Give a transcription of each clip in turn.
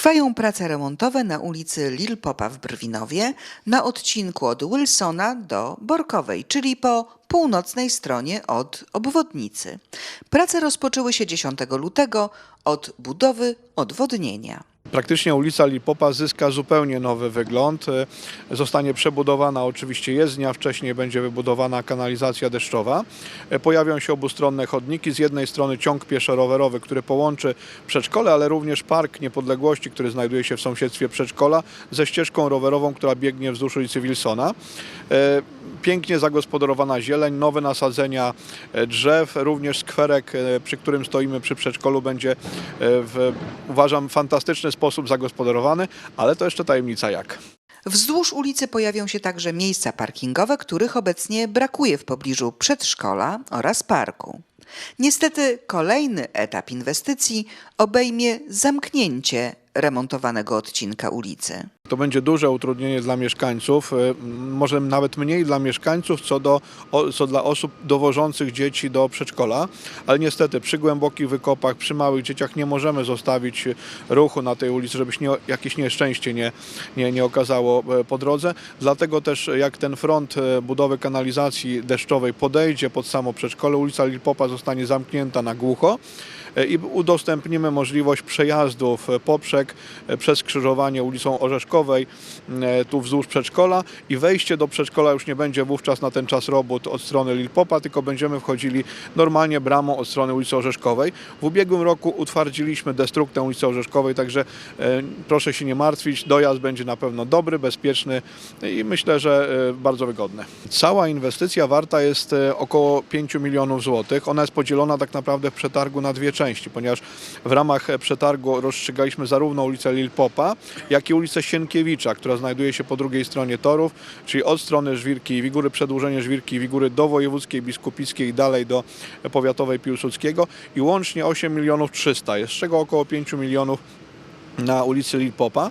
Trwają prace remontowe na ulicy Lil Popa w Brwinowie na odcinku od Wilsona do Borkowej, czyli po północnej stronie od obwodnicy. Prace rozpoczęły się 10 lutego od budowy odwodnienia. Praktycznie ulica Lipopa zyska zupełnie nowy wygląd. E, Zostanie przebudowana oczywiście jezdnia, wcześniej będzie wybudowana kanalizacja deszczowa. E, Pojawią się obustronne chodniki. Z jednej strony ciąg pieszo-rowerowy, który połączy przedszkole, ale również Park Niepodległości, który znajduje się w sąsiedztwie przedszkola, ze ścieżką rowerową, która biegnie wzdłuż ulicy Wilsona. Pięknie zagospodarowana zieleń, nowe nasadzenia e, drzew, również skwerek, e, przy którym stoimy przy przedszkolu będzie e, w, uważam, fantastyczny sposób zagospodarowany, ale to jeszcze tajemnica jak. Wzdłuż ulicy pojawią się także miejsca parkingowe, których obecnie brakuje w pobliżu przedszkola oraz parku. Niestety kolejny etap inwestycji obejmie zamknięcie remontowanego odcinka ulicy. To będzie duże utrudnienie dla mieszkańców, y, może nawet mniej dla mieszkańców, co, do, co dla osób dowożących dzieci do przedszkola, ale niestety przy głębokich wykopach, przy małych dzieciach nie możemy zostawić ruchu na tej ulicy, żeby się nie, jakieś nieszczęście nie, nie, nie okazało e, po drodze. Dlatego też jak ten front e, budowy kanalizacji deszczowej podejdzie pod samo przedszkole, ulica Lilpopa zostanie zamknięta na głucho i udostępnimy możliwość przejazdów e, poprzek e, przez skrzyżowanie ulicą Orzeszkowej, e, tu wzdłuż przedszkola i wejście do przedszkola już nie będzie wówczas na ten czas robót od strony Lilpopa, tylko będziemy wchodzili normalnie bramą od strony ulicy Orzeszkowej. W ubiegłym roku utwardziliśmy destruktę ulicy Orzeszkowej, także e, proszę się nie martwić, dojazd będzie na pewno dobry, bezpieczny i myślę, że e, bardzo wygodny. Cała inwestycja warta jest e, około 5 milionów złotych. Ona jest podzielona tak naprawdę w przetargu na dwie części, ponieważ w ramach e, przetargu rozstrzygaliśmy zarówno ulicę Lilpopa, jak i ulicę Sienkiewicza, która znajduje się po drugiej stronie torów, czyli od strony Żwirki i Wigury, przedłużenie Żwirki i Wigury do Wojewódzkiej Biskupickiej i dalej do e, Powiatowej Piłsudskiego i łącznie 8 milionów 300, jest z czego około 5 milionów na ulicy Lilpopa.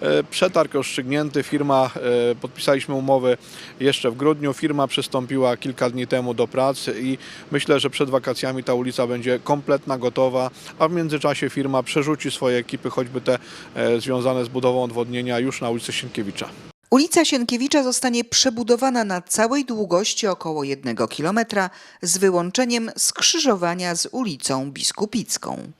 E, Przetarg rozstrzygnięty, firma, e, podpisaliśmy umowy jeszcze w grudniu, firma przystąpiła kilka dni temu do pracy i myślę, że przed wakacjami ta ulica będzie kompletna, gotowa, a w międzyczasie firma przerzuci swoje ekipy, choćby te e, związane z budową odwodnienia już na ulicę Sienkiewicza. Ulica Sienkiewicza zostanie przebudowana na całej długości około 1 km z wyłączeniem skrzyżowania z ulicą Biskupicką.